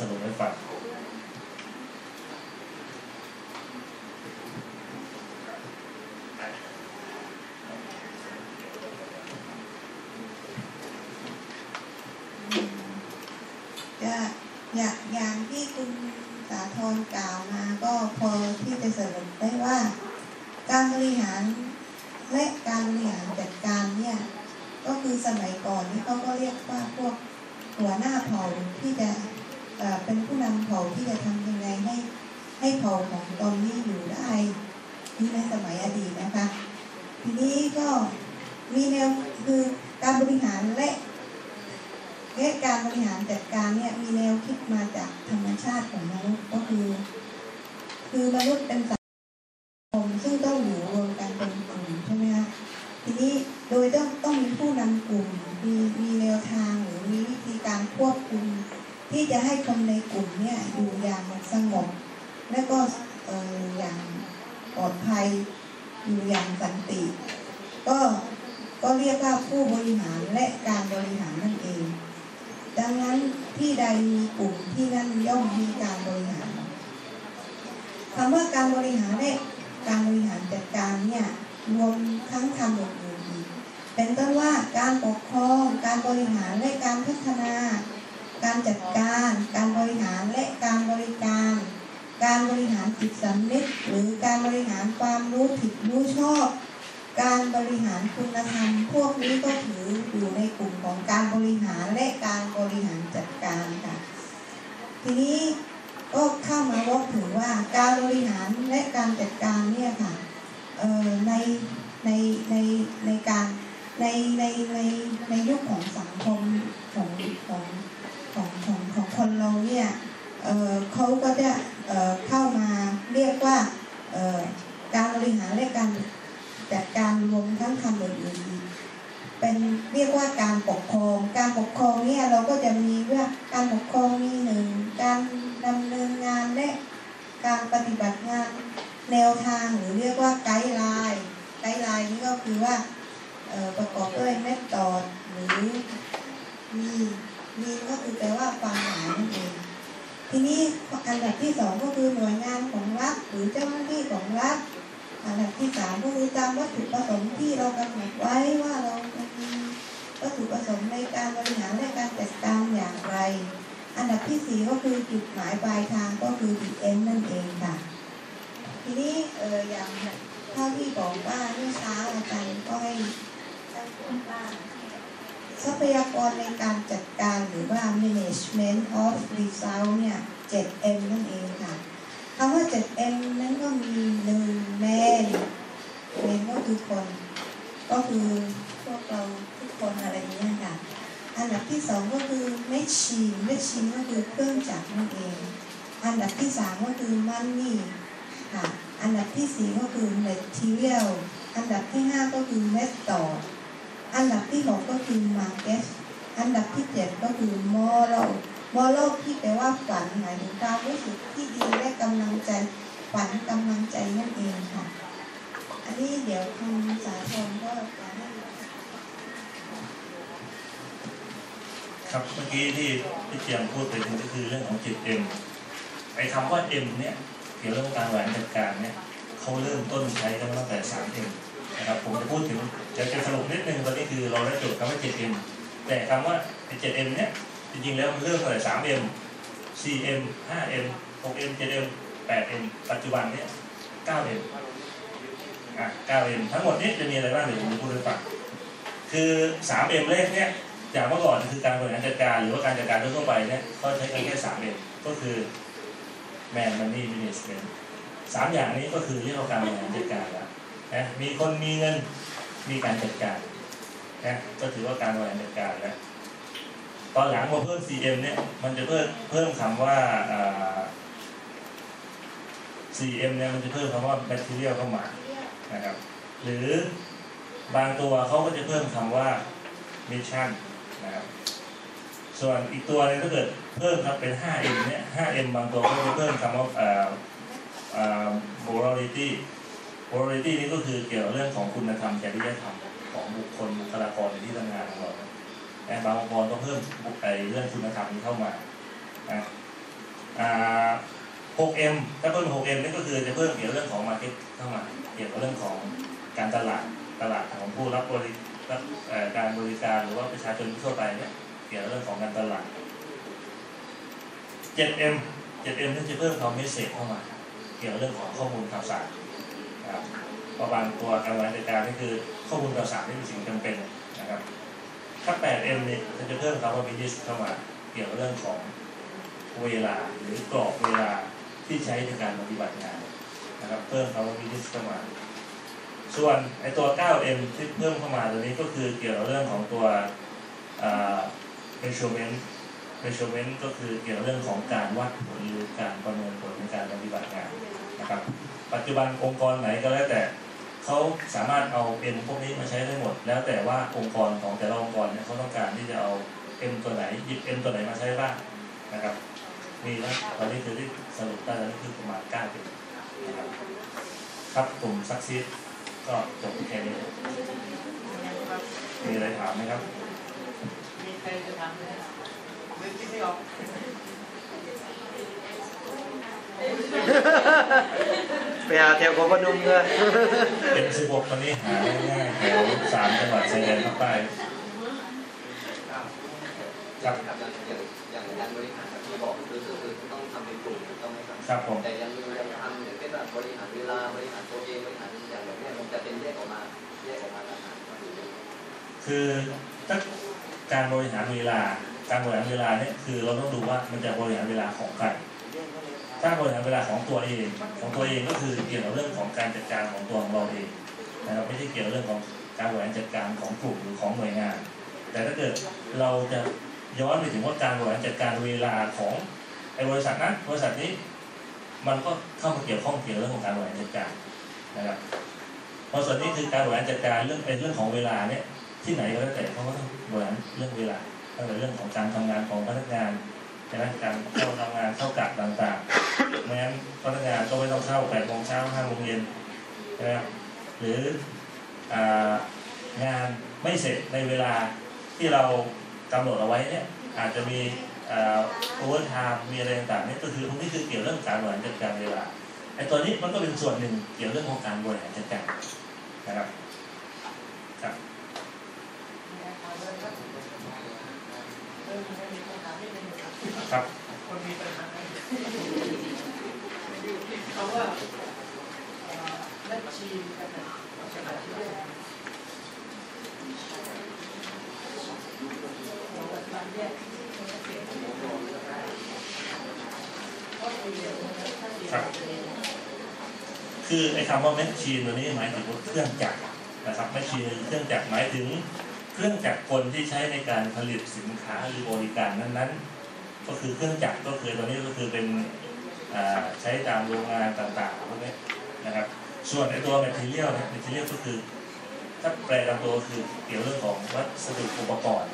สรุปให้ฟังจะอยากอย่างที่คุณสาธรกล่าวมาก็พอที่จะสรุปได้ว่า การบริหารและการบริหารจัดการเนี่ยก็คือสมัยก่อนที่เขาก็เรียกว่าพวกหัวหน้าเผ่าที่จะ เป็นผู้นำเผ่าที่จะทำยังไงให้ให้เผ่าของตนนี้อยู่ได้นี่ในสมัยอดีตนะคะ ทีนี้ก็มีแนวคือการบริหารและและการบริหารจัดการเนี่ยมีแนวคิดมาจากธรรมชาติของมนุษย์ก็คือ คือมนุษย์เป็นสัตว์สังคมซึ่งต้องอยู่รวมกันเป็นกลุ่มใช่ไหมคะทีนี้โดยต้องต้องมีผู้นำกลุ่ม มีมีแนวทางหรือมีวิธีการควบคุม ที่จะให้คนในกลุ่มเนี่ยอยู่อย่าง สงบ และก็เอ่ออย่างปลอดภัยอยู่อย่างสันติ ก็ก็เรียกว่าผู้บริหารและการบริหารนั่นเอง ดังนั้นที่ใดมีกลุ่มที่นั่นย่อมมีการบริหารคำว่าการบริหารและการบริหารจัดการเนี่ยรวมทั้งคำอื่นๆอีกเป็นต้นว่าการปกครอง การบริหารและการพัฒนา การจัดการ การบริหารและการบริการ การบริหารจิตสำนึกหรือการบริหารความรู้ผิดรู้ชอบ การบริหารคุณธรรม พวกนี้ก็ถืออยู่ในกลุ่มของการบริหารและการบริหารจัดการค่ะ ทีนี้ก็เข้ามาวกถึงว่าการบริหารและการจัดการเนี่ยค่ะเอ่อในในในในการในในในในยุคของสังคมของของของของของคนเราเนี่ยเอ่อเขาก็จะเอ่อเข้ามาเรียกว่าเอ่อการบริหารและการ จัดการรวมทั้งคำอื่นๆอีกเป็นเรีย การปกครอง การปกครองเนี่ยเราก็จะมีว่าการปกครองมีหนึ่งการดำเนินงานและการปฏิบัติงานแนวทางหรือเรียกว่าไกด์ไลน์ไกด์ไลน์นี่ก็คือว่าประกอบด้วยเมธอดหรือมีมีก็คือแปลว่าความหมายนั่นเองทีนี้อันดับที่สองก็คือหน่วยงานของรัฐหรือเจ้าหน้าที่ของรัฐอันดับที่สามก็คือตามวัตถุประสงค์ที่เรากำหนดไว้ว่าเราจะมีวัตถุประสงค์ใน การบริหารและการจัดการอย่างไร อันดับที่สี่ก็คือจุดหมายปลายทางก็คือ the end นั่นเองค่ะ ทีนี้เอออย่างเท่าที่บอกว่าเมื่อเช้าอาจารย์ก็ให้ทรัพยากรในการจัดการหรือว่า management of result เนี่ย 7M นั่นเองค่ะคำว่า 7M นั้นก็มีหนึ่งแมนแมนก็คือคน ก็คือพวกเราทุกคนอะไรอย่างเงี้ย อันดับที่สองก็คือ machine machine ก็คือเครื่องจักรนั่นเอง อันดับที่สามก็คือ money ค่ะอันดับที่สี่ก็คือ material อันดับที่ห้าก็คือ method อันดับที่หกก็คือ market อันดับที่เจ็ดก็คือ moral มอลโลที่แปลว่าฝันหมายถึงความรู้สึกที่ดีและกำลังใจฝันกำลังใจนั่นเองค่ะ อันนี้เดี๋ยวคุณสาธรก็จะให้ ครับเมื่อกี้ที่พี่เจียมพูดไปถึงก็คือเรื่องของจิตเอ็มไอ้คำว่าเอ็มเนี่ยเกี่ยวกับการบริหารจัดการเนี่ยเขาเริ่มต้นใช้กันตั้งแต่สามเอ็มนะครับผมจะพูดถึงจะจะสรุปนิดนึงตอนนี้คือเราได้จดคำว่าเจ็ดเอ็มแต่คำว่าเจ็ดเอ็มเนี่ยจริงๆแล้วมันเริ่มตั้งแต่สามเอ็มสี่เอ็มห้าเอ็มหกเอ็มเจ็ดเอ็มแปดเอ็มปัจจุบันเนี่ยเก้าเอ็มอะเก้าเอ็มทั้งหมดนี้จะมีอะไรบ้างเดี๋ยวผมจะพูดให้ฟังคือสามเอ็มแรกเนี่ย อย่างเมื่อก่อนคือการบริหารจัดการหรือว่าการจัดการทั่วไปเนี่ยเขาใช้กันแค่สามเองก็คือ man money management สามอย่างนี้ก็คือเรียกว่าการบริหารจัดการแล้วนะมีคนมีเงินมีการจัดการนะก็ถือว่าการบริหารจัดการแล้วตอนหลังมาเพิ่ม CM เนี่ยมันจะเพิ่มเพิ่มคำว่าอ่า CM เนี่ยมันจะเพิ่มคำว่า material เข้ามานะครับ หรือบางตัวเขาก็จะเพิ่มคำว่า mission นะครับส่วนอีกตัวหนึงถ้าเกิดเพิ่มครับเป็น 5M เนี่ย 5M บางตัวก็จะเพิ่มคำว่าเอ่อเอ่อ morality morality นี่ก็คือเกี่ยวกับเรื่องของคุณธรรมจริยธรรมของบุคคลบุคลากรในที่ทำงานของเราแต่บางองค์กรก็เพิ่มไอ้เรื่องคุณธรรมนี้เข้ามานะ 6M ถ้าเพิ่ม 6M นี่ก็คือจะเพิ่มเกี่ยวกับเรื่องของ market เข้ามา เกี่ยวกับเรื่องของการตลาดตลาดของผู้รับบริรับเอ่อ การบริการหรือว่าประชาชนทั่วไปเนี่ยเกี่ยวกับเรื่องของการตลาด 7M 7M นี่จะเพิ่มความเมสเซจเข้ามา เกี่ยวกับเรื่องของข้อมูลข่าวสารนะครับประมาณตัวการบริหารจัดการนี่คือข้อมูลข่าวสารที่เป็นสิ่งจำเป็นนะครับถ้า 8M เนี่ยก็จะเพิ่มคำว่า business เข้ามา เกี่ยวกับเรื่องของเวลาหรือกรอบเวลาที่ใช้ในการปฏิบัติงานนะครับเพิ่มคำว่า business เข้ามา ส่วนไอตัว 9M ที่เพิ่มเข้ามาตัวนี้ก็คือเกี่ยวกับเรื่องของตัวเอ่อ measurement measurement ก็คือเกี่ยวกับเรื่องของการวัดผลหรือการประเมินผลในการปฏิบัติงานนะครับ ปัจจุบันองค์กรไหนก็แล้วแต่เขาสามารถเอาเอ็มพวกนี้มาใช้ได้หมด แล้วแต่ว่าองค์กรของแต่ละองค์กรเนี่ยเขาต้องการที่จะเอาเอ็มตัวไหนหยิบเอ็มตัวไหนมาใช้บ้างนะครับมีนะตอนนี้คือที่สรุปได้แล้วนี่คือประมาณ9เอ็มนะครับครับกลุ่มซักซีด ก็จบแค่นี้มีอะไรถามไหมครับ มีใครจะทำไหมไม่คิดไม่ออกไปหาแถวของพนมเถอะเป็นสิบหกตอนนี้หาง่ายๆแถวสามจังหวัดชายแดนภาคใต้ครับครับอย่างอย่างอย่างการบริหารแบบที่บอกคือคือคือต้องทำเป็นกลุ่มถูกต้องไหมครับครับผมแต่ยังมียังทำอย่างเช่นแบบบริหารเวลาบริหารตัวเองบริหาร คือถ้าการบริหารเวลา การบริหารเวลาเนี่ยคือเราต้องดูว่ามันจะบริหารเวลาของใครถ้าบริหารเวลาของตัวเองของตัวเองก็คือเกี่ยวกับเรื่องของการจัดการของตัวของเราเองนะครับไม่ใช่เกี่ยวกับเรื่องของการบริหารจัดการของกลุ่มหรือของหน่วยงาน แต่ถ้าเกิดเราจะย้อนไปถึงว่าการบริหารจัดการเวลาของไอ้บริษัทนั้นบริษัทนี้ มันก็เข้ามาเกี่ยวข้องเกี่ยวเรื่องของการบริหารจัดการนะครับเพราะส่วนนี้คือการบริหารจัดการเรื่องไอ้เรื่องของเวลาเนี่ย ที่ไหนก็แล้วแต่เขาก็ต้องบริหารเรื่องเวลาตั้งแต่เรื่องของการทำงานของพนักงานใช่ไหมการเข้าทำงานเข้ากะต่างๆไม่งั้นพนักงานก็ไม่ต้องเข้าแปดโมงเช้าห้าโมงเย็นใช่ไหมครับหรืองานไม่เสร็จในเวลาที่เรากำหนดเอาไว้เนี่ยอาจจะมีโอเวอร์ไทม์มีอะไรต่างๆเนี่ยก็คือพวกนี้คือเกี่ยวเรื่องการบริหารจัดการเวลาไอ้ตัวนี้มันก็เป็นส่วนหนึ่งเกี่ยวเรื่องของการบริหารจัดการนะครับ เออไม่มีปัญหาไม่เป็น ครับคนมีปัญหาไหมเขาว่าแม่ชีกันนะขณะที่เรียกเราก็ทำแยกก็คือเดี๋ยวถ้าเดี๋ยวคือไอ้คำว่าแมชชีนตัวนี้หมายถึงเครื่องจักรนะครับแมชชีนเครื่องจักรหมายถึง เครื่องจักรกลที่ใช้ในการผลิตสินค้าหรือบริการนั้นๆ ก็คือเครื่องจักรก็คือตอนนี้ก็คือเป็นใช้ตามโรงงานต่างๆพวกนี้นะครับ ส่วนในตัวแมทเทียลนะแมทเทียลก็คือ ถ้าแปลตามตัวก็คือเกี่ยวเรื่องของวัสดุอุปกรณ์